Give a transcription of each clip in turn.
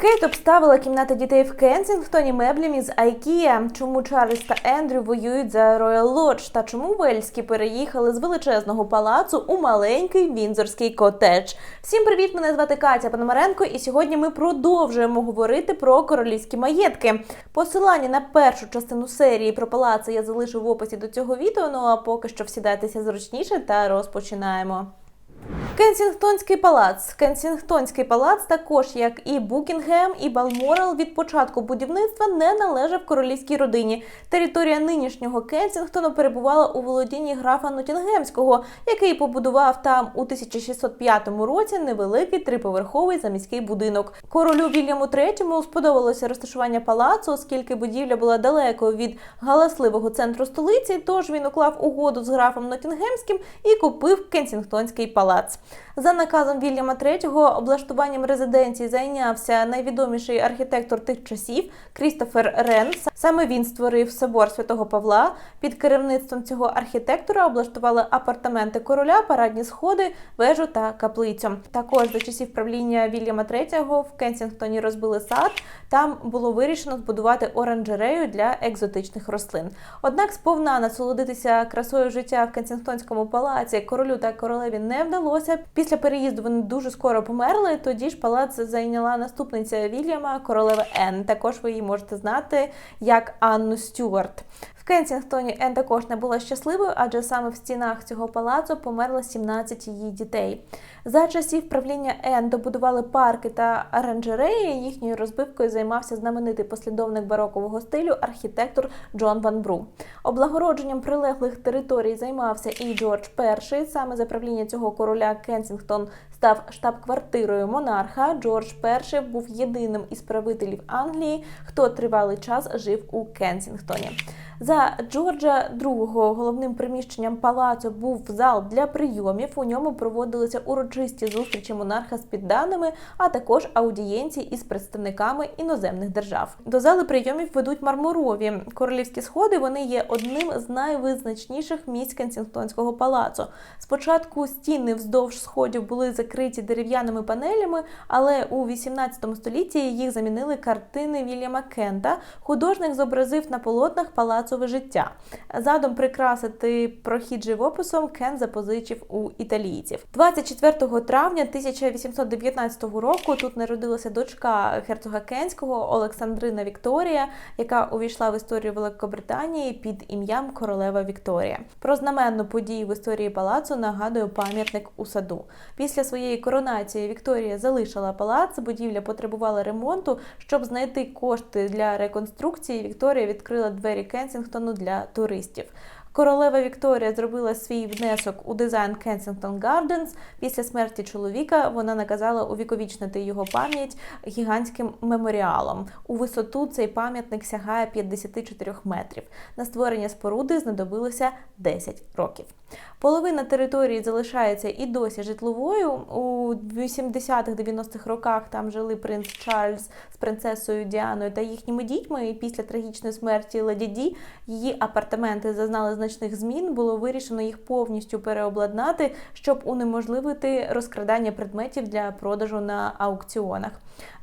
Кейт обставила кімнати дітей в Кенсінгтоні меблями з IKEA. Чому Чарльз та Ендрю воюють за Royal Lodge та чому Вельські переїхали з величезного палацу у маленький вінзорський котедж. Всім привіт! Мене звати Катя Пономаренко, і сьогодні ми продовжуємо говорити про королівські маєтки. Посилання на першу частину серії про палаци я залишу в описі до цього відео. Ну а поки що всідайтеся зручніше та розпочинаємо. Кенсінгтонський палац. Кенсінгтонський палац, також як і Букінгем, і Балморал, від початку будівництва не належав королівській родині. Територія нинішнього Кенсінгтону перебувала у володінні графа Нотінгемського, який побудував там у 1605 році невеликий триповерховий заміський будинок. Королю Вільяму III сподобалося розташування палацу, оскільки будівля була далеко від галасливого центру столиці. Тож він уклав угоду з графом Нотінгемським і купив Кенсінгтонський палац. За наказом Вільяма III облаштуванням резиденції зайнявся найвідоміший архітектор тих часів Крістофер Рен. Саме він створив собор святого Павла. Під керівництвом цього архітектора облаштували апартаменти короля, парадні сходи, вежу та каплицю. Також за часів правління Вільяма III в Кенсінгтоні розбили сад. Там було вирішено збудувати оранжерею для екзотичних рослин. Однак, сповна насолодитися красою життя в Кенсінгтонському палаці королю та королеві не вдалося. Після переїзду вони дуже скоро померли. Тоді ж палац зайняла наступниця Вільяма, королева Енн. Також ви її можете знати як Анну Стюарт. В Кенсінгтоні Ен також не була щасливою, адже саме в стінах цього палацу померло 17 її дітей. За часів правління Енн добудували парки та оранжереї. Їхньою розбивкою займався знаменитий послідовник барокового стилю архітектор Джон Ван Бру. Облагородженням прилеглих територій займався і Джордж І. Саме за правління цього короля Кенсінгтон став штаб-квартирою монарха. Джордж І був єдиним із правителів Англії, хто тривалий час жив у Кенсінгтоні. За Джорджа II головним приміщенням палацу був зал для прийомів. У ньому проводилися урочисті зустрічі монарха з підданими, а також аудієнції із представниками іноземних держав. До зали прийомів ведуть мармурові королівські сходи. Вони є одним з найвизначніших місць Кенсінгтонського палацу. Спочатку стіни вздовж сходів були закриті дерев'яними панелями, але у 18 столітті їх замінили картини Вільяма Кента. Художник зобразив на полотнах палацове життя. Задум прикрасити прохід живописом Кен запозичив у італійців. 24 травня 1819 року тут народилася дочка герцога Кенського Олександрина Вікторія, яка увійшла в історію Великобританії під ім'ям королева Вікторія. Про знаменну подію в історії палацу нагадує пам'ятник у саду. Після своєї коронації Вікторія залишила палац. Будівля потребувала ремонту. Щоб знайти кошти для реконструкції, Вікторія відкрила двері Кенсінгтону для туристів. Королева Вікторія зробила свій внесок у дизайн Kensington Gardens. Після смерті чоловіка вона наказала увіковічнити його пам'ять гігантським меморіалом. У висоту цей пам'ятник сягає 54 метрів. На створення споруди знадобилося 10 років. Половина території залишається і досі житловою. У 80-х-90-х роках там жили принц Чарльз з принцесою Діаною та їхніми дітьми. І після трагічної смерті Леді Ді її апартаменти зазнали значних змін. Було вирішено їх повністю переобладнати, щоб унеможливити розкрадання предметів для продажу на аукціонах.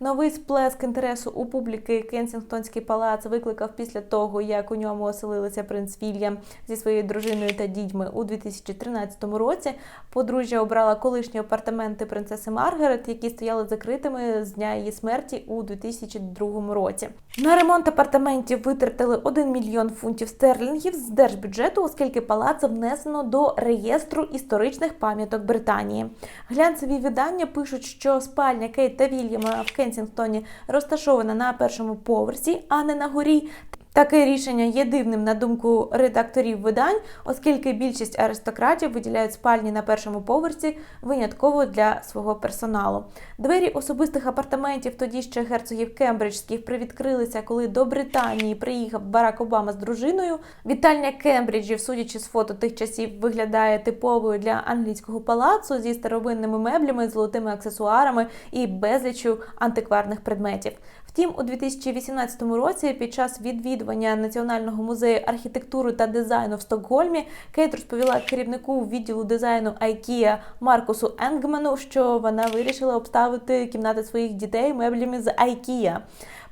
Новий сплеск інтересу у публіки Кенсінгтонський палац викликав після того, як у ньому оселилися принц Вільям зі своєю дружиною та дітьми у 2013 році. Подружжя обрала колишні апартаменти принцеси Маргарет, які стояли закритими з дня її смерті у 2002 році. На ремонт апартаментів витратили 1 мільйон фунтів стерлінгів з держбюджету, оскільки палац внесено до реєстру історичних пам'яток Британії. Глянцеві видання пишуть, що спальня Кейт та Вільяма в Кенсінгтоні розташована на першому поверсі, а не на горі. Таке рішення є дивним на думку редакторів видань, оскільки більшість аристократів виділяють спальні на першому поверсі винятково для свого персоналу. Двері особистих апартаментів тоді ще герцогів Кембриджських привідкрилися, коли до Британії приїхав Барак Обама з дружиною. Вітальня Кембриджів, судячи з фото тих часів, виглядає типовою для англійського палацу зі старовинними меблями, золотими аксесуарами і безлічю антикварних предметів. Втім, у 2018 році під час відвідування Національного музею архітектури та дизайну в Стокгольмі Кейт розповіла керівнику відділу дизайну IKEA Маркусу Енгмену, що вона вирішила обставити кімнати своїх дітей меблями з IKEA.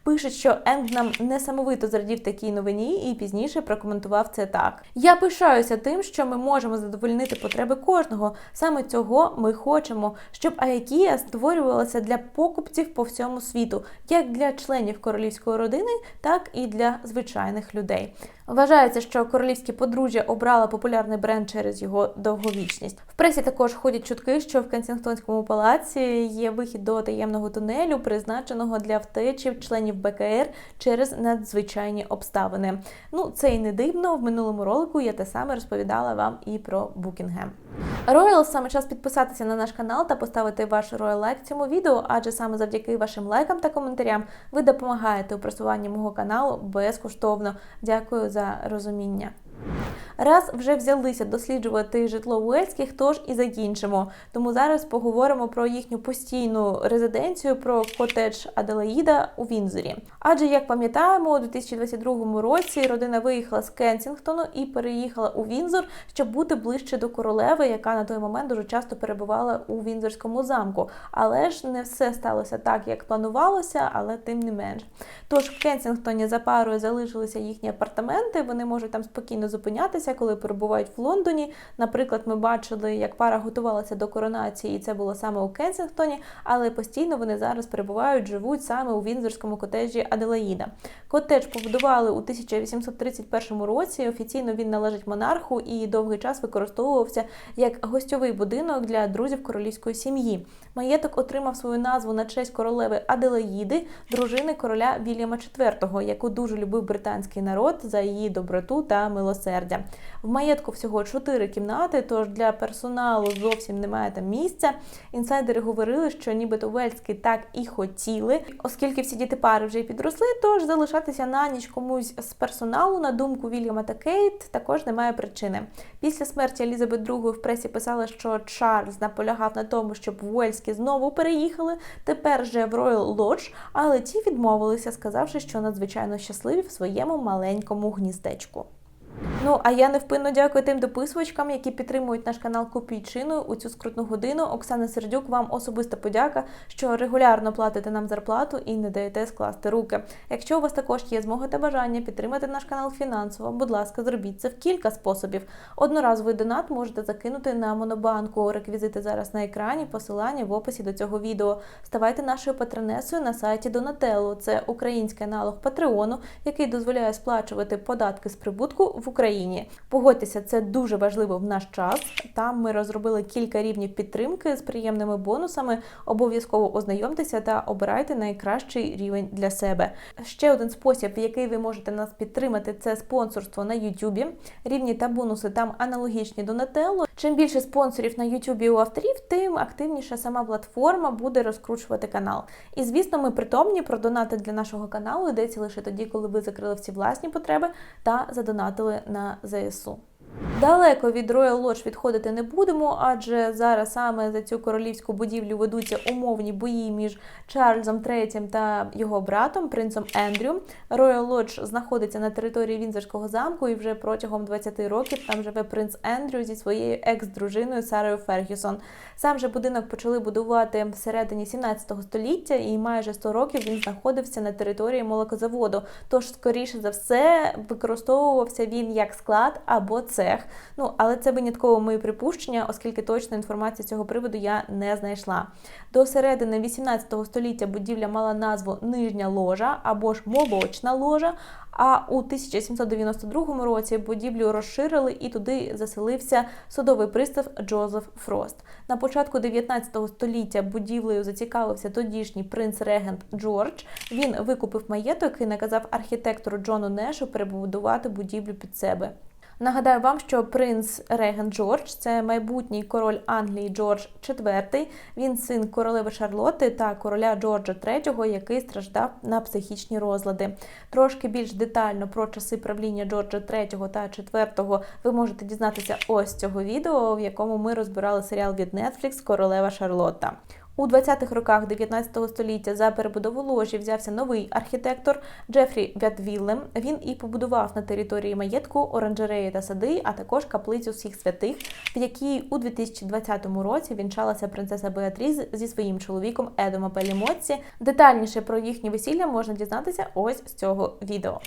Пише, що Енг нам несамовито зрадів такій новині і пізніше прокоментував це так: Я пишаюся тим, що ми можемо задовольнити потреби кожного. Саме цього ми хочемо, щоб IKEA створювалася для покупців по всьому світу, як для членів королівської родини, так і для звичайних людей. Вважається, що королівське подружжя обрала популярний бренд через його довговічність. В пресі також ходять чутки, що в Кенсінгтонському палаці є вихід до таємного тунелю, призначеного для втечі членів БКР через надзвичайні обставини. Ну це і не дивно. В минулому ролику я те саме розповідала вам і про Букінгем. Роял саме час підписатися на наш канал та поставити ваш роял лайк цьому відео, адже саме завдяки вашим лайкам та коментарям ви допомагаєте у просуванні мого каналу безкоштовно. Дякую за розуміння. Раз вже взялися досліджувати житло Уельських, тож і закінчимо. Тому зараз поговоримо про їхню постійну резиденцію, про котедж Аделаїда у Вінзорі. Адже, як пам'ятаємо, у 2022 році родина виїхала з Кенсінгтону і переїхала у Вінзор, щоб бути ближче до королеви, яка на той момент дуже часто перебувала у Вінзорському замку. Але ж не все сталося так, як планувалося, але тим не менш. Тож в Кенсінгтоні за парою залишилися їхні апартаменти. Вони можуть там спокійно зупинятися, коли перебувають в Лондоні. Наприклад, ми бачили, як пара готувалася до коронації, і це було саме у Кенсінгтоні, але постійно вони зараз перебувають, живуть саме у Вінзорському котеджі Аделаїда. Котедж побудували у 1831 році. Офіційно він належить монарху і довгий час використовувався як гостьовий будинок для друзів королівської сім'ї. Маєток отримав свою назву на честь королеви Аделаїди, дружини короля Вільяма IV, яку дуже любив британський народ за її доброту та милосердя. В маєтку всього чотири кімнати, тож для персоналу зовсім немає там місця. Інсайдери говорили, що нібито Вельські так і хотіли, оскільки всі діти пари вже підросли, тож залишатися на ніч комусь з персоналу, на думку Вільяма та Кейт, також немає причини. Після смерті Елізабет II в пресі писала, що Чарльз наполягав на тому, щоб Вельські знову переїхали. Тепер же в Royal Lodge, але ті відмовилися, сказавши, що надзвичайно щасливі в своєму маленькому гніздечку. Ну, а я невпинно дякую тим дописувачкам, які підтримують наш канал Копійчиною у цю скрутну годину. Оксана Сердюк, вам особиста подяка, що регулярно платите нам зарплату і не даєте скласти руки. Якщо у вас також є змога та бажання підтримати наш канал фінансово, будь ласка, зробіть це в кілька способів. Одноразовий донат можете закинути на монобанку. Реквізити зараз на екрані, посилання в описі до цього відео. Ставайте нашою патронесою на сайті Донателло. Це український аналог Патреону, який дозволяє сплачувати податки з прибутку в Україні. Погодьтеся, це дуже важливо в наш час. Там ми розробили кілька рівнів підтримки з приємними бонусами. Обов'язково ознайомтеся та обирайте найкращий рівень для себе. Ще один спосіб, який ви можете нас підтримати, це спонсорство на YouTube. Рівні та бонуси там аналогічні до Нателло. Чим більше спонсорів на YouTube у авторів, тим активніше сама платформа буде розкручувати канал. І звісно, ми притомні про донати для нашого каналу йдеться лише тоді, коли ви закрили всі власні потреби та задонатили на ЗСУ. Далеко від Royal Lodge відходити не будемо, адже зараз саме за цю королівську будівлю ведуться умовні бої між Чарльзом III та його братом, принцем Ендрю. Royal Lodge знаходиться на території Вінзорського замку, і вже протягом 20 років там живе принц Ендрю зі своєю екс-дружиною Сарою Фергюсон. Сам же будинок почали будувати всередині 17 століття, і майже 100 років він знаходився на території молокозаводу. Тож, скоріше за все, використовувався він як склад або цех. Ну, але це винятково мої припущення, оскільки точної інформації з цього приводу я не знайшла. До середини 18 століття будівля мала назву Нижня ложа або ж молочна ложа. А у 1792 році будівлю розширили і туди заселився судовий пристав Джозеф Фрост. На початку 19 століття будівлею зацікавився тодішній принц-регент Джордж. Він викупив маєток і наказав архітектору Джону Нешу перебудувати будівлю під себе. Нагадаю вам, що принц Реген Джордж це майбутній король Англії Джордж IV. Він син королеви Шарлотти та короля Джорджа III, який страждав на психічні розлади. Трошки більш детально про часи правління Джорджа III та IV ви можете дізнатися ось цього відео, в якому ми розбирали серіал від Netflix Королева Шарлотта. У 20-х роках 19 століття за перебудову ложі взявся новий архітектор Джефрі Вятвіллем. Він і побудував на території маєтку оранжереї та сади, а також каплицю всіх святих, в якій у 2020 році вінчалася принцеса Беатріз зі своїм чоловіком Едом Апелі Детальніше про їхнє весілля можна дізнатися ось з цього відео.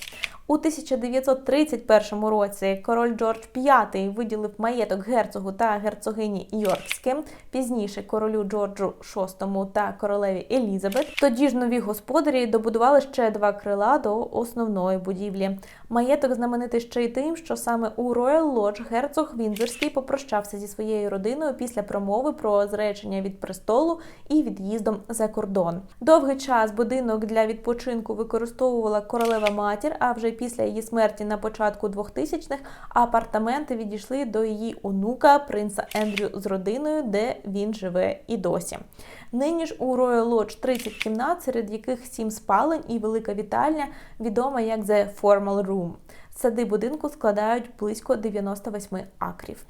У 1931 році король Джордж V виділив маєток герцогу та герцогині Йоркським, пізніше королю Джорджу VI та королеві Елізабет. Тоді ж нові господарі добудували ще два крила до основної будівлі. Маєток знаменитий ще й тим, що саме у Royal Lodge герцог Віндзорський попрощався зі своєю родиною після промови про зречення від престолу і від'їздом за кордон. Довгий час будинок для відпочинку використовувала королева матір. А вже після її смерті на початку 2000-х апартаменти відійшли до її онука, принца Ендрю з родиною, де він живе і досі. Нині ж у Royal Lodge 30 кімнат, серед яких 7 спалень і велика вітальня, відома як The Formal Room. Сади будинку складають близько 98 акрів.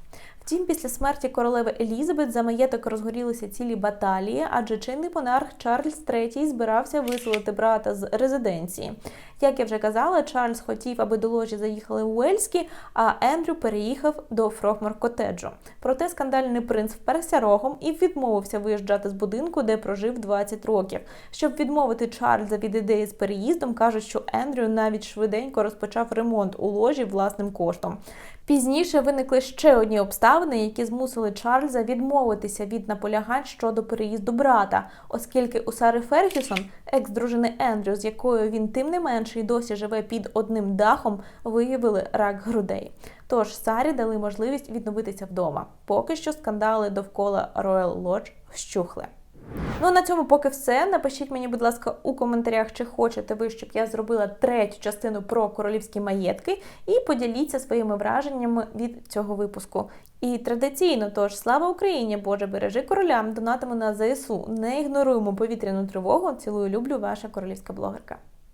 Втім, після смерті королеви Елізабет за маєток розгорілися цілі баталії, адже чинний монарх Чарльз III збирався виселити брата з резиденції. Як я вже казала, Чарльз хотів, аби до ложі заїхали Уельські, а Ендрю переїхав до Фрохмор котеджу. Проте скандальний принц вперся рогом і відмовився виїжджати з будинку, де прожив 20 років. Щоб відмовити Чарльза від ідеї з переїздом, кажуть, що Ендрю навіть швиденько розпочав ремонт у ложі власним коштом. Пізніше виникли ще одні обставини, які змусили Чарльза відмовитися від наполягань щодо переїзду брата, оскільки у Сари Фергюсон, екс-дружини Ендрю, з якою він тим не менше й досі живе під одним дахом, виявили рак грудей. Тож Сарі дали можливість відновитися вдома. Поки що скандали довкола Royal Lodge вщухли. Ну на цьому поки все. Напишіть мені, будь ласка, у коментарях, чи хочете ви, щоб я зробила третю частину про королівські маєтки, і поділіться своїми враженнями від цього випуску. І традиційно, тож слава Україні! Боже, бережи королям, донатимо на ЗСУ. Не ігноруємо повітряну тривогу. Цілую, люблю, ваша королівська блогерка.